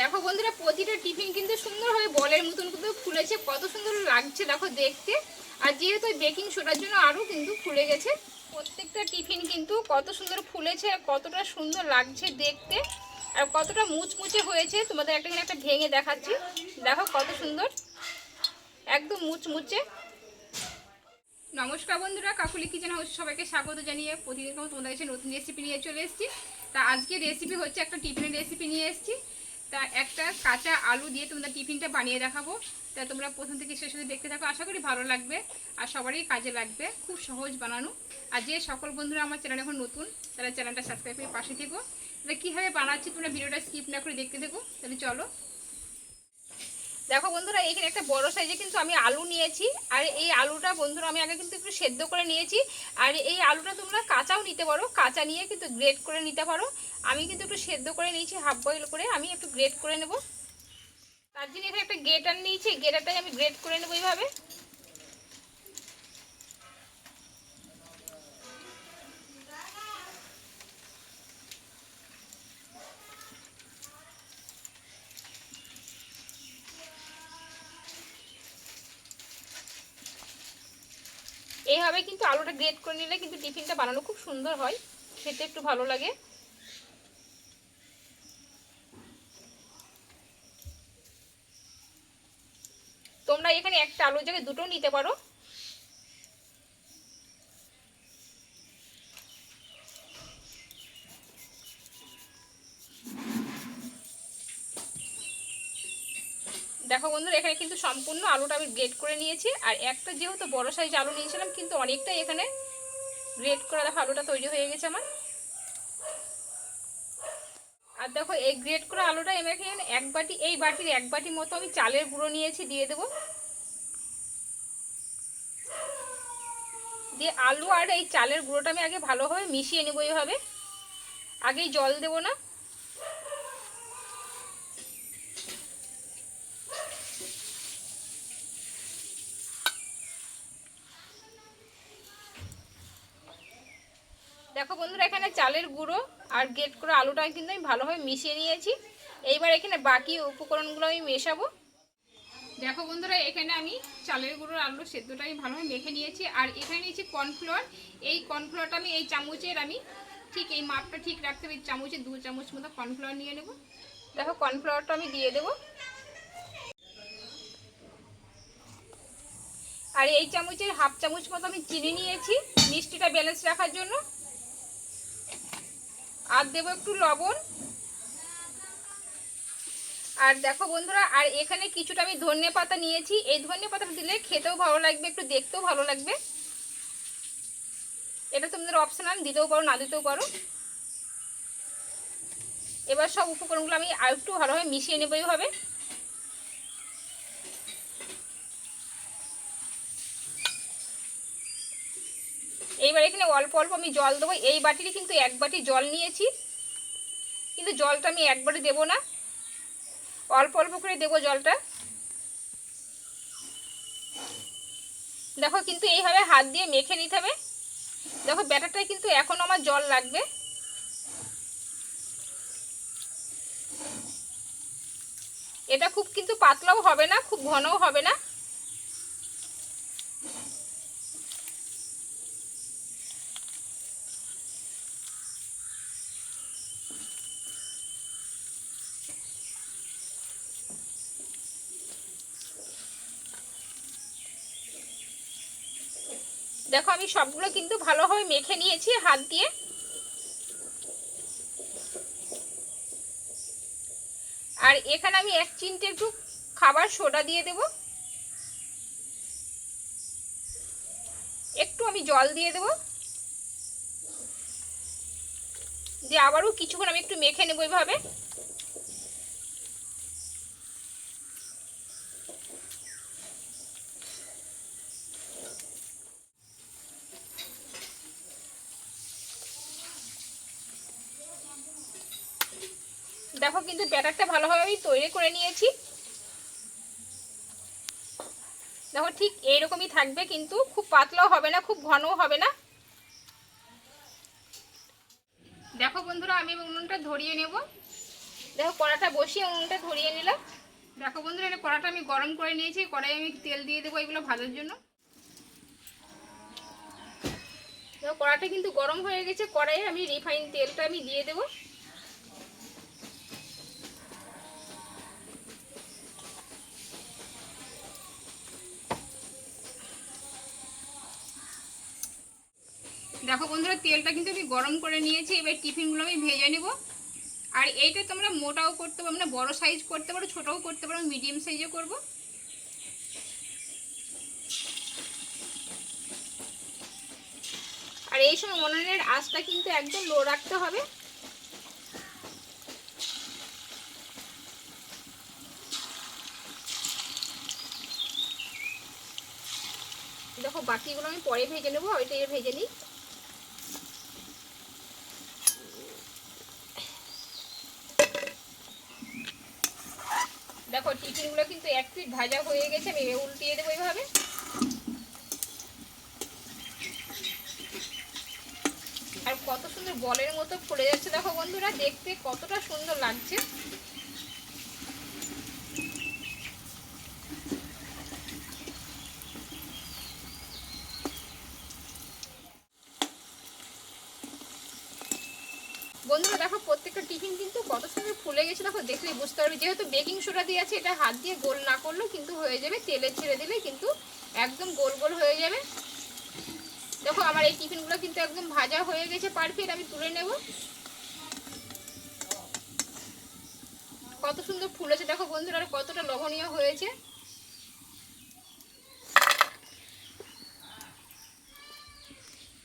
দেখো বন্ধুরা, প্রতিটা টিফিন কিন্তু সুন্দরভাবে বলের মতন কিন্তু ফুলেছে। কত সুন্দর লাগছে দেখো দেখতে। আর যেহেতু বেকিং সোডার জন্য আরও কিন্তু ফুলে গেছে, প্রত্যেকটা টিফিন কিন্তু কত সুন্দর ফুলেছে আর কতটা সুন্দর লাগছে দেখতে। আর কতটা মুচমুচে হয়েছে, তোমাদের একটা একটা ভেঙে দেখাচ্ছি। দেখো কত সুন্দর, একদম মুচমুচে। নমস্কার বন্ধুরা, কাকুলি কিচেন হাউস সবাইকে স্বাগত জানিয়ে প্রতিদিন তোমাদের কাছে নতুন রেসিপি নিয়ে চলে এসেছি। তা আজকে রেসিপি হচ্ছে একটা টিফিনের রেসিপি নিয়ে এসেছি। তা একটা কাঁচা আলু দিয়ে তোমাদের টিফিনটা বানিয়ে দেখাবো। তা তোমরা প্রথম থেকে শেষ অবধি দেখতে থাকো, আশা করি ভালো লাগবে আর সবারই কাজে লাগবে, খুব সহজ বানানো। আর যে সকল বন্ধুরা আমার চ্যানেল এখন নতুন, তারা চ্যানেলটা সাবস্ক্রাইব করে পাশে থেকো। তাহলে কীভাবে বানাচ্ছি তোমরা ভিডিওটা স্কিপ না করে দেখতে থাকো। তাহলে চলো দেখো বন্ধুরা, এখানে একটা বড় সাইজে কিন্তু আমি আলু নিয়েছি। আর এই আলুটা বন্ধুরা, আমি আগে কিন্তু একটু সেদ্ধ করে নিয়েছি। আর এই আলুটা তোমরা কাঁচাও নিতে পারো। কাঁচা নিয়ে কিন্তু গ্রেট করে নিতে পারো। আমি কিন্তু একটু সেদ্ধ করে নিয়েছি হাফ বয়েল করে। আমি একটু গ্রেট করে নেব। তার জন্য এখানে একটা গ্রেটার নিয়েছি। গেটারটাই আমি গ্রেট করে নেব এইভাবে। এইভাবে কিন্তু আলুটা গ্রেট করে নিলে কিন্তু টিফিনটা বানানো খুব সুন্দর হয়। খেতে একটু ভালো লাগে। তোমরা এখানে একটা আলুর জায়গায় দুটো নিতে পারো। দেখো বন্ধুরা, এখানে কিন্তু সম্পূর্ণ আলুটা আমি গ্রেড করে নিয়েছি। আর একটা যেহেতু বড় সাইজ আলু নিয়েছিলাম, কিন্তু অনেকটাই এখানে গ্রেড করা দেখো আলুটা তৈরি হয়ে গেছে আমার। আর দেখো এই গ্রেড করা আলুটা আমি এখানে এক বাটি, এই বাটির এক বাটি মতো আমি চালের গুঁড়ো নিয়েছি, দিয়ে দেবো। দিয়ে আলু আর এই চালের গুঁড়োটা আমি আগে ভালোভাবে মিশিয়ে নেব এইভাবে। আগেই জল দেবো না। দেখো বন্ধুরা, এখানে চালের গুঁড়ো আর গেট করে আলুটা কিন্তু আমি ভালোভাবে মিশিয়ে নিয়েছি। এইবার এখানে বাকি উপকরণগুলো আমি মেশাবো। দেখো বন্ধুরা, এখানে আমি চালের গুঁড়োর আলু সেদ্ধটা আমি ভালোভাবে মেখে নিয়েছি। আর এখানে নিয়েছি কর্নফ্লাওয়ার এই কর্নফ্লাওয়ারটা আমি, এই চামচের আমি ঠিক এই মাপটা ঠিক রাখতে হবে। চামচের দু চামচ মতো কর্নফ্লাওয়ার নিয়ে নেব। দেখো কর্নফ্লাওয়ারটা আমি দিয়ে দেবো। আর এই চামচের হাফ চামচ মতো আমি চিনি নিয়েছি। মিষ্টিটা ব্যালেন্স রাখার জন্য। আর দেবো একটু লবণ। আর দেখো বন্ধুরা, আর এখানে কিছুটা আমি ধনে পাতা নিয়েছি। এই ধনে পাতাটা দিলে খেতেও ভালো লাগবে, একটু দেখতেও ভালো লাগবে। এটা তোমাদের অপশনাল দিতেও পারো, না দিতেও পারো। এবার সব উপকরণগুলো আমি আর একটু ভালোভাবে মিশিয়ে নেব এইভাবে। এইবার এখানে অল্প অল্প আমি জল দেবো। এই বাটিরই কিন্তু এক বাটি জল নিয়েছি। কিন্তু জলটা আমি একবারে দেবো না। অল্প অল্প করে দেবো জলটা। দেখো কিন্তু এইভাবে হাত দিয়ে মেখে নিতে হবে। দেখো ব্যাটারটায় কিন্তু এখন আমার জল লাগবে। এটা খুব কিন্তু পাতলাও হবে না, খুব ঘনও হবে না। দেখো, আমি সবগুলো কিন্তু ভালোভাবে মেখে নিয়েছি হাত দিয়ে। আর এখানে আমি এক চিনটে একটু খাবার সোডা দিয়ে দেব। একটু আমি জল দিয়ে দেব। দিয়ে আবারও কিছুক্ষণ আমি একটু মেখে নেব এইভাবে দেখো কিন্তু ব্যাটারটা ভালোভাবে আমি তৈরি করে নিয়েছি। দেখো ঠিক এইরকমই থাকবে, কিন্তু খুব পাতলাও হবে না, খুব ঘনও হবে না। দেখো বন্ধুরা, আমি উনুনটা ধরিয়ে নেব। দেখো কড়াটা বসিয়ে উনুনটা ধরিয়ে নিলাম। দেখো বন্ধুরা, এটা কড়াটা আমি গরম করে নিয়েছি কড়াই আমি তেল দিয়ে দেবো এগুলো ভাজার জন্য। দেখো কড়াটা কিন্তু গরম হয়ে গেছে, কড়াইয়ে আমি রিফাইন তেলটা আমি দিয়ে দেবো। দেখো বন্ধুরা, তেলটা কিন্তু আমি গরম করে নিয়েছি, এবার টিফিনগুলো আমি ভেজে নেব। আর এইটা তোমরা মোটাও করতে পারো মানে বড় সাইজ করতে পারো, ছোটও করতে পারো মিডিয়াম সাইজে করব। আর এই সময় উনুনের আঁচটা কিন্তু একদম লো রাখতে হবে। দেখো, বাকিগুলো আমি পরে ভেজে নেব ওইটা ভেজে নিই। দেখো, টিফিনগুলো কিন্তু এক পিট ভাজা হয়ে গেছে, আমি উল্টিয়ে দেবো এইভাবে। আর কত সুন্দর বলের মতো ফুলে যাচ্ছে, দেখো বন্ধুরা, দেখতে কতটা সুন্দর লাগছে। বন্ধুরা, দেখো প্রত্যেকটা টিফিন কিন্তু কত সুন্দর ফুলে গেছে, দেখো দেখলেই বুঝতে পারবে। যেহেতু বেকিং সোডা দিয়ে আছে, এটা হাত দিয়ে গোল না করলেও কিন্তু হয়ে যাবে, তেলে ছেড়ে দিলে কিন্তু একদম গোল গোল হয়ে যাবে। দেখো আমার এই টিফিনগুলো কিন্তু একদম ভাজা হয়ে গেছে পারফেক্ট আমি তুলে নেব। কত সুন্দর ফুলেছে, দেখো বন্ধুরা, আর কতটা লবণীয় হয়েছে।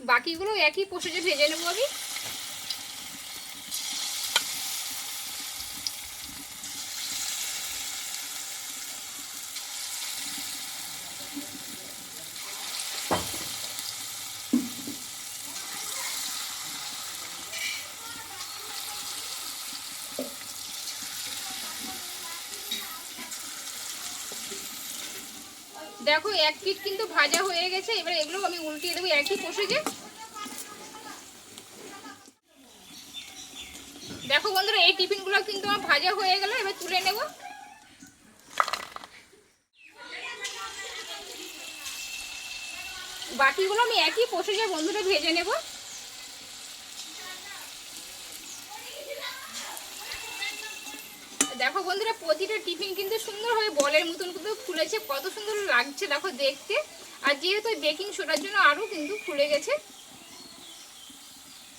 বাকিগুলো একই প্রসেসে ভেজে নেব আমি। দেখো, এক পিট কিন্তু ভাজা হয়ে গেছে, এবার এগুলো আমি উল্টিয়ে দেবো, একই প্রসেসে দেখো বন্ধুরা, এই টিফিনগুলো কিন্তু আমার ভাজা হয়ে গেল, এবার তুলে নেব। বাকিগুলো আমি একই পোষে যে বন্ধুরা ভেজে নেব। দেখো বন্ধুরা প্রতিটা টিফিন কিন্তু সুন্দরভাবে বলের মতন কিন্তু ফুলেছে। কত সুন্দর লাগছে দেখো দেখতে। আর যেহেতু বেকিং সোডার জন্য আরও কিন্তু ফুলে গেছে।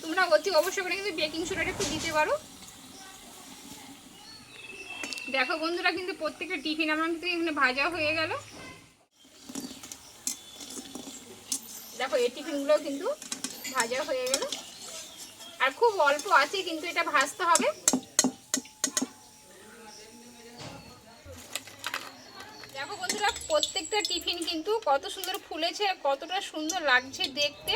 তোমরা অতি অবশ্যই করে কিন্তু বেকিং সোডাটা একটু দিতে পারো। দেখো বন্ধুরা কিন্তু প্রত্যেকটা টিফিন আমার কিন্তু এখানে ভাজা হয়ে গেল। দেখো এই টিফিনগুলো কিন্তু ভাজা হয়ে গেল। আর খুব অল্প আছে কিন্তু এটা ভাজতে হবে দেখো বন্ধুরা প্রত্যেকটা টিফিন কিন্তু কত সুন্দর ফুলেছে আর কতটা সুন্দর লাগছে দেখতে।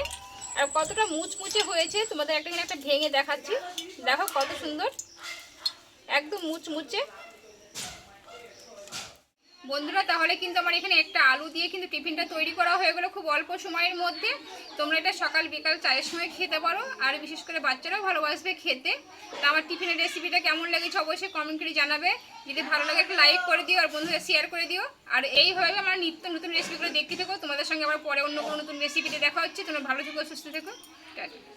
আর কতটা মুচমুচে হয়েছে, তোমাদের একটা একটা ভেঙে দেখাচ্ছি। দেখো কত সুন্দর। একদম মুচমুচে। বন্ধুরা, তাহলে কিন্তু আমার এখানে একটা আলু দিয়ে কিন্তু টিফিনটা তৈরি করা হয়ে গেলো খুব অল্প সময়ের মধ্যে। তোমরা এটা সকাল বিকাল চায়ের সময় খেতে পারো, আর বিশেষ করে বাচ্চারাও ভালোবাসবে খেতে। তা আমার টিফিনের রেসিপিটা কেমন লেগেছে অবশ্যই কমেন্ট করে জানাবে। যদি ভালো লাগে একটা লাইক করে দিও আর বন্ধুদের শেয়ার করে দিও। আর এইভাবে আমার নিত্য নতুন রেসিপিগুলো দেখতে থেকো। তোমাদের সঙ্গে আবার পরে অন্য কোনো নতুন রেসিপিতে দেখা হচ্ছে। তোমরা ভালো থেকো, সুস্থ থেকো। টাটা।